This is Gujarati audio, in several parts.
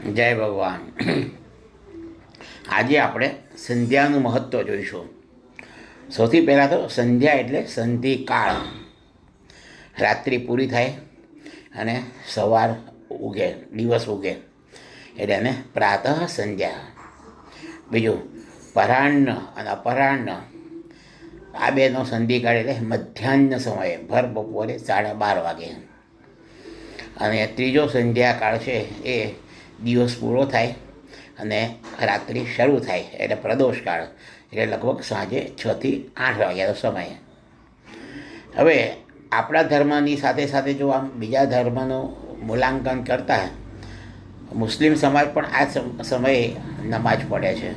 જય ભગવાન. આજે આપણે સંધ્યાનું મહત્ત્વ જોઈશું. સૌથી પહેલાં તો સંધ્યા એટલે સંધિ કાળ રાત્રિ પૂરી થાય અને સવાર ઉગે, દિવસ ઉગે. એટલે એને પ્રાતઃ સંધ્યા. બીજું, પરાહ્ન અને અપરાહ્ન. આ બેનો સંધિકાળ એટલે મધ્યાહ્ન સમયે, ભર બપોરે સાડા બાર વાગે. અને ત્રીજો સંધ્યાકાળ છે એ દિવસ પૂરો થાય અને રાત્રિ શરૂ થાય એટલે પ્રદોષકાળ એટલે લગભગ સાંજે છથી આઠ વાગ્યાનો સમય. હવે આપણા ધર્મની સાથે સાથે જો આમ બીજા ધર્મનું મૂલ્યાંકન કરતા મુસ્લિમ સમાજ પણ આ સમ- સમયે નમાજ પડે છે.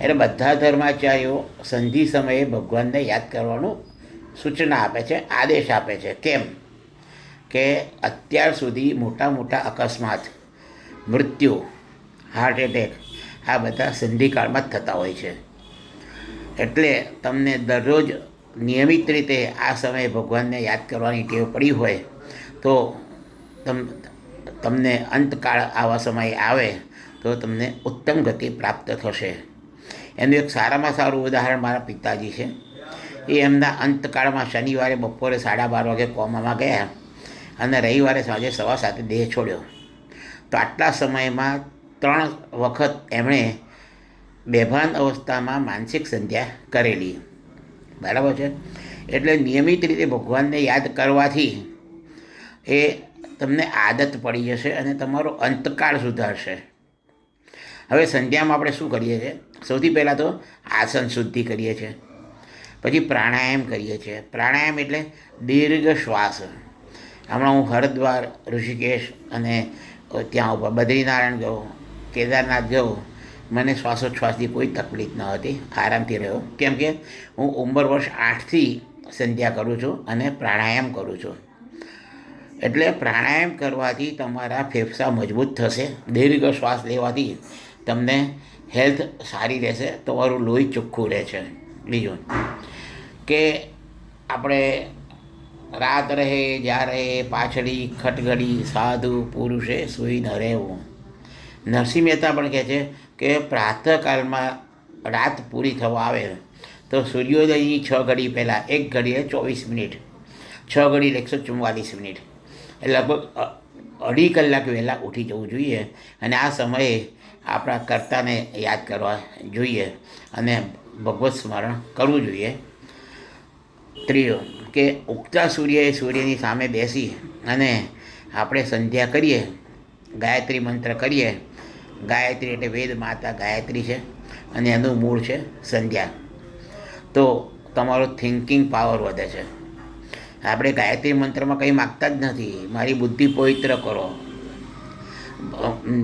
એટલે બધા ધર્માચાર્યો સંધિ સમયે ભગવાનને યાદ કરવાનું સૂચના આપે છે, આદેશ આપે છે. કેમ? કે અત્યાર સુધી મોટા મોટા અકસ્માત મૃત્યુ હાર્ટ એટેક આ બધા સંધિકાળમાં જ થતા હોય છે. એટલે તમને દરરોજ નિયમિત રીતે આ સમયે ભગવાનને યાદ કરવાની ટેવ પડી હોય, તો તમ, તમને અંતકાળ આવા સમયે આવે, તો તમને ઉત્તમ ગતિ પ્રાપ્ત થશે. એનું એક સારામાં સારું ઉદાહરણ મારા પિતાજી છે. એ એમના અંતકાળમાં શનિવારે બપોરે સાડા બાર વાગે કોમામાં ગયા અને રવિવારે સાંજે સવા સાતે દેહ છોડ્યો. તો આટલા સમયમાં ત્રણ વખત એમણે બેભાન અવસ્થામાં માનસિક સંધ્યા કરેલી. બરાબર છે? એટલે નિયમિત રીતે ભગવાનને યાદ કરવાથી એ તમને આદત પડી જશે અને તમારો અંતકાળ સુધારશે. હવે સંધ્યામાં આપણે શું કરીએ છીએ? સૌથી પહેલાં તો આસન શુદ્ધિ કરીએ છીએ. પછી પ્રાણાયામ કરીએ છીએ. પ્રાણાયામ એટલે દીર્ઘ શ્વાસ. હમણાં હું હરિદ્વાર, ઋષિકેશ અને ત્યાં ઉપર બદ્રીનારાયણ ગયો, કેદારનાથ ગયો. મને શ્વાસોચ્છ્વાસની કોઈ તકલીફ ન હતી, આરામથી રહ્યો. કેમ કે હું ઉંમર વર્ષ આઠથી સંધ્યા કરું છું અને પ્રાણાયામ કરું છું. એટલે પ્રાણાયામ કરવાથી તમારા ફેફસા મજબૂત થશે. દીર્ઘ શ્વાસ લેવાથી તમને હેલ્થ સારી રહેશે, તમારું લોહી ચોખ્ખું રહે છે બીજું કે આપણે રાત રહે જ્યારે પાછળી ખટઘડી, સાધુ, પુરુષે સુઈ ન રહેવું. નરસિંહ મહેતા પણ કહે છે કે પ્રાતઃકાલમાં રાત પૂરી થવા આવે તો સૂર્યોદયની છ ઘડી પહેલાં, એક ઘડીએ ચોવીસ મિનિટ, છ ઘડી એકસો ચુમ્માલીસ મિનિટ. લગભગ અઢી કલાક વહેલાં ઉઠી જવું જોઈએ અને આ સમયે આપણા કર્તાને યાદ કરવા જોઈએ અને ભગવત સ્મરણ કરવું જોઈએ. ત્રીજો કે ઉગતા સૂર્યએ સૂર્યની સામે બેસી અને આપણે સંધ્યા કરીએ, ગાયત્રી મંત્ર કરીએ. ગાયત્રી એટલે વેદ માતા ગાયત્રી છે અને એનું મૂળ છે સંધ્યા. તો તમારો થિંકિંગ પાવર વધે છે. આપણે ગાયત્રી મંત્રમાં કંઈ માગતા જ નથી. મારી બુદ્ધિ પવિત્ર કરો.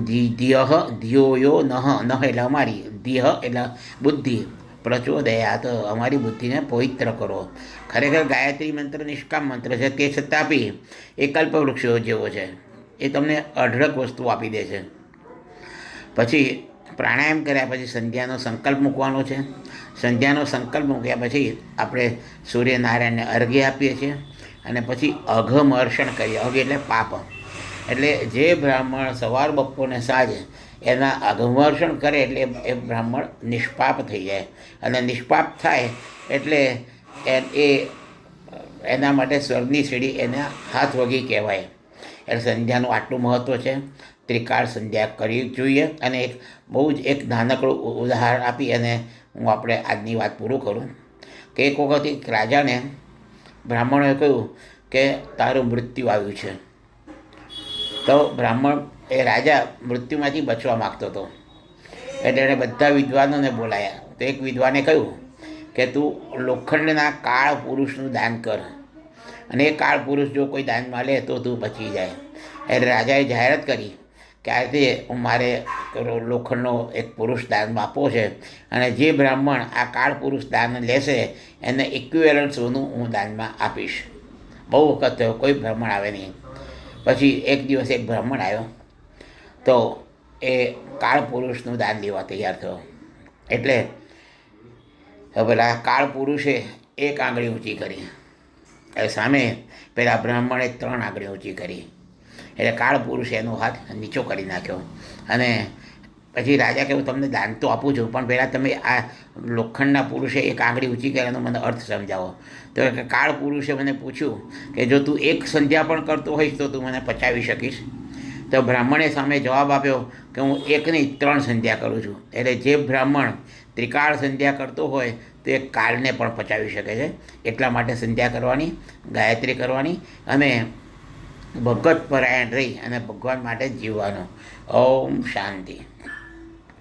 ધ્યહ ધ્યો યો નહ નહ એટલે અમારી. ધ્યહ એટલે બુદ્ધિ. પ્રચોદયાત અમારી બુદ્ધિને પવિત્ર કરો. ખરેખર ગાયત્રી મંત્ર નિષ્કામ મંત્ર છે તે છતાં બી એ કલ્પવૃક્ષો જેવો છે. એ તમને અઢળક વસ્તુ આપી દે છે. પછી પ્રાણાયામ કર્યા પછી સંધ્યાનો સંકલ્પ મૂકવાનો છે. સંધ્યાનો સંકલ્પ મૂક્યા પછી આપણે સૂર્યનારાયણને અર્ઘ્ય આપીએ છીએ અને પછી અઘમર્ષણ કરીએ. અઘ એટલે પાપ. એટલે જે બ્રાહ્મણ સવાર બપોરને સાંજે એના અઘમર્ષણ કરે એટલે એ બ્રાહ્મણ નિષ્પાપ થઈ જાય. અને નિષ્પાપ થાય એટલે એ એ એના માટે સ્વર્ગની સીડી એના હાથ વગી કહેવાય. એટલે સંધ્યાનું આટલું મહત્ત્વ છે. ત્રિકાળ સંધ્યા કરવી જોઈએ. અને એક બહુ જ એક નાનકડું ઉદાહરણ આપી અને હું આપણે આજની વાત પૂરું કરું. કે એક વખત એક રાજાને બ્રાહ્મણોએ કહ્યું કે, તારું મૃત્યુ આવ્યું છે. તો બ્રાહ્મણ એ રાજા મૃત્યુમાંથી બચવા માગતો હતો. એટલે એણે બધા વિદ્વાનોને બોલાયા. તો એક વિદ્વાને કહ્યું કે તું લોખંડના કાળ પુરુષનું દાન કર. અને એ કાળ પુરુષ જો કોઈ દાનમાં લે તો તું બચી જાય. એટલે રાજાએ જાહેરાત કરી કે આજે હું મારે લોખંડનો એક પુરુષ દાનમાં આપવો છે અને જે બ્રાહ્મણ આ કાળ પુરુષ દાન લેશે એને ઇક્વિવેલન્ટ સોનું હું દાનમાં આપીશ. બહુ વખત થયો, કોઈ બ્રાહ્મણ આવે નહીં. પછી એક દિવસ એક બ્રાહ્મણ આવ્યો. તો એ કાળ પુરુષનું દાન લેવા તૈયાર થયો. એટલે પેલા કાળ પુરુષે એક આંગળી ઊંચી કરી. એ સામે પેલા બ્રાહ્મણે ત્રણ આંગળી ઊંચી કરી. એટલે કાળ પુરુષે એનો હાથ નીચો કરી નાખ્યો. અને પછી રાજા કે, હું તમને દાન તો આપું છું, પણ પહેલાં તમે આ લોખંડના પુરુષે એક આંગળી ઊંચી કરી એનો મને અર્થ સમજાવો. તો કાળ પુરુષે મને પૂછ્યું કે, જો તું એક સંધ્યા પણ કરતો હોઈશ તો તું મને પચાવી શકીશ? તો બ્રાહ્મણે સામે જવાબ આપ્યો કે હું એક નહીં ત્રણ સંધ્યા કરું છું. એટલે જે બ્રાહ્મણ ત્રિકાળ સંધ્યા કરતો હોય તો કાળને પણ પચાવી શકે છે. એટલા માટે સંધ્યા કરવાની, ગાયત્રી કરવાની અને ભગત પરાયણ રહી અને ભગવાન માટે જીવવાનું. ઓમ શાંતિ.